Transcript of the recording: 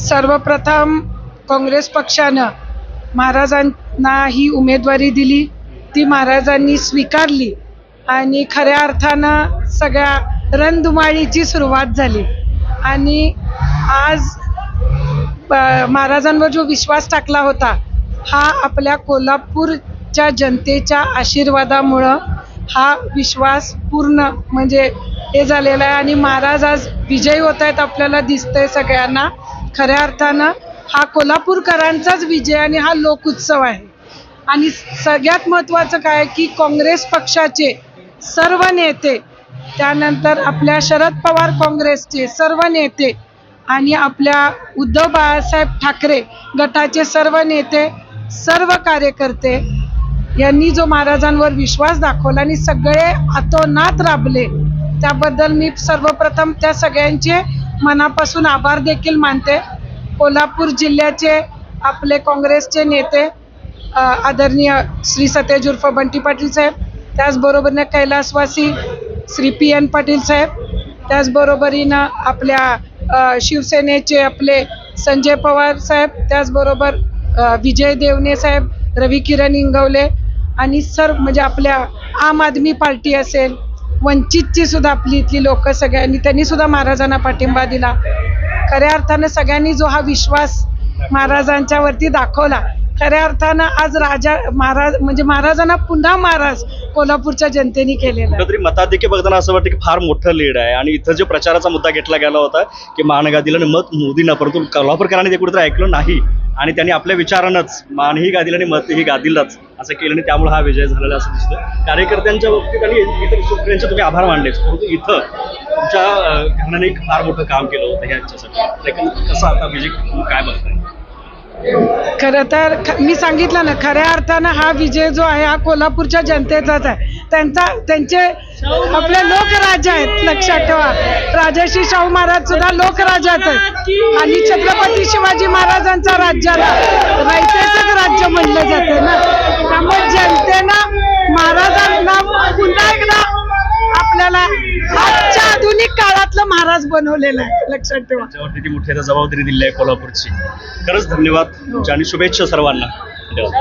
सर्वप्रथम काँग्रेस पक्षानं महाराजांना ही उमेदवारी दिली. ती महाराजांनी स्वीकारली आणि खऱ्या अर्थानं सगळ्या रणधुमाळीची सुरुवात झाली. आणि आज महाराजांवर जो विश्वास टाकला होता हा आपल्या कोल्हापूरच्या जनतेच्या आशीर्वादामुळं हा विश्वास पूर्ण म्हणजे हे झालेलं आहे आणि महाराज आज विजयी होत आहेत आपल्याला दिसतंय सगळ्यांना. खऱ्या अर्थानं हा कोल्हापूरकरांचाच विजय आणि हा लोकोत्सव आहे. आणि सगळ्यात महत्त्वाचं काय आहे की काँग्रेस पक्षाचे सर्व नेते त्यानंतर आपल्या शरद पवार काँग्रेसचे सर्व नेते आणि आपल्या उद्धव बाळासाहेब ठाकरे गटाचे सर्व नेते सर्व कार्यकर्ते यांनी जो महाराजांवर विश्वास दाखवला आणि सगळे अतोनात राबले. त्याबद्दल मी सर्वप्रथम त्या सगळ्यांचे मनापासून आभार देखील मानते. कोल्हापूर जिल्ह्याचे आपले काँग्रेसचे नेते आदरणीय श्री सतेज उर्फ बंटी पाटील साहेब त्याचबरोबरीनं कैलासवासी श्री पी एन पाटील साहेब त्याचबरोबरीनं आपल्या शिवसेनेचे आपले संजय पवार साहेब त्याचबरोबर विजय देवने साहेब रवी किरण इंगवले आणि सर्व म्हणजे आपल्या आम आदमी पार्टी असेल वंचितची सुद्धा आपली इथली लोक सगळ्यांनी त्यांनी सुद्धा महाराजांना पाठिंबा दिला. खऱ्या अर्थानं सगळ्यांनी जो हा विश्वास महाराजांच्यावरती दाखवला खऱ्या अर्थानं आज राजा महाराज म्हणजे महाराजांना पुन्हा महाराज कोल्हापूरच्या जनतेने केलेला आहे. मताधिक्य बघताना असं वाटतं की फार मोठं लीड आहे. आणि इथं जो प्रचाराचा मुद्दा घेतला गेला होता की मानगा दिलं आणि मत मोदींना परंतु कोल्हापूरकरांनी ते कुठेतरी ऐकलं नाही. आणि त्यांनी आपल्या विचारानंच मानही गादील आणि मतही गादीलच असं केलं आणि त्यामुळे हा विजय झालेला असं दिसतं कार्यकर्त्यांच्या बाबतीत आणि इतर शेतकऱ्यांचे तुम्ही आभार मानले. परंतु इथं तुमच्या अं, घराण्याने एक फार मोठं काम केलं होतं ह्याच्यासाठी. लेकिन कसं आता विजय काय बघताय खरं तर ख- मी सांगितलं ना खऱ्या अर्थानं हा विजय जो आहे हा कोल्हापूरच्या जनतेचाच आहे. त्यांचा त्यांचे आपले लोकराजा आहेत लक्षात ठेवा. राजाशी शाहू महाराज सुद्धा लोकराजाच आहेत. आणि छत्रपती शिवाजी महाराजांचा राज्याला रयतेचंच राज्य म्हणलं जाते ना. त्यामुळे जनतेनं महाराजांना पुन्हा एकदा आपल्याला आजच्या आधुनिक काळातलं महाराज बनवलेलं आहे लक्षात ठेवा. त्याच्यावरती ती मोठी आता जबाबदारी दिली आहे कोल्हापूरची. खरंच धन्यवाद. तुमच्या आणि शुभेच्छा सर्वांना. धन्यवाद.